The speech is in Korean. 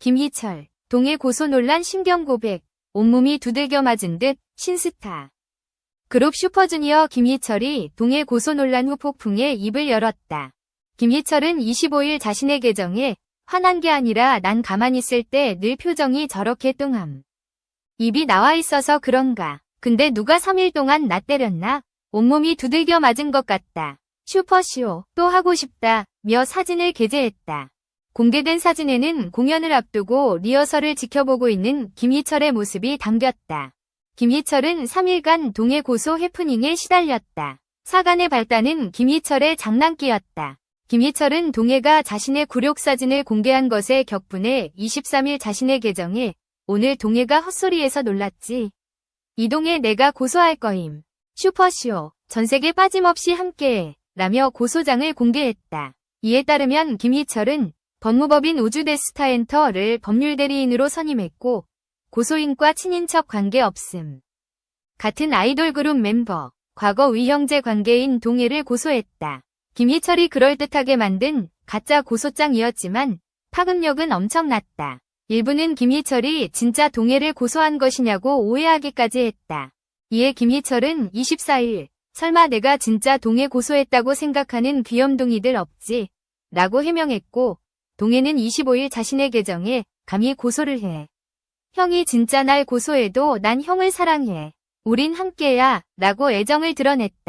김희철, 동해 고소 논란 심경 고백, 온몸이 두들겨 맞은 듯 신스타. 그룹 슈퍼주니어 김희철이 동해 고소 논란 후 폭풍에 입을 열었다. 김희철은 25일 자신의 계정에 화난 게 아니라 난 가만히 있을 때 늘 표정이 저렇게 뚱함. 입이 나와 있어서 그런가. 근데 누가 3일 동안 나 때렸나? 온몸이 두들겨 맞은 것 같다. 슈퍼쇼 또 하고 싶다. 며 사진을 게재했다. 공개된 사진에는 공연을 앞두고 리허설을 지켜보고 있는 김희철의 모습이 담겼다. 김희철은 3일간 동해 고소 해프닝에 시달렸다. 사간의 발단은 김희철의 장난기였다. 김희철은 동해가 자신의 굴욕 사진을 공개한 것에 격분해 23일 자신의 계정에 오늘 동해가 헛소리에서 놀랐지. 이동해 내가 고소할 거임. 슈퍼쇼 전세계 빠짐없이 함께해 라며 고소장을 공개했다. 이에 따르면 김희철은 법무법인 우주데스타엔터를 법률대리인으로 선임했고 고소인과 친인척 관계 없음. 같은 아이돌 그룹 멤버, 과거 위형제 관계인 동해를 고소했다. 김희철이 그럴듯하게 만든 가짜 고소장이었지만 파급력은 엄청났다. 일부는 김희철이 진짜 동해를 고소한 것이냐고 오해하기까지 했다. 이에 김희철은 24일 설마 내가 진짜 동해 고소했다고 생각하는 귀염둥이들 없지? 라고 해명했고 동해는 25일 자신의 계정에 감히 고소를 해. 형이 진짜 날 고소해도 난 형을 사랑해. 우린 함께야 라고 애정을 드러냈다.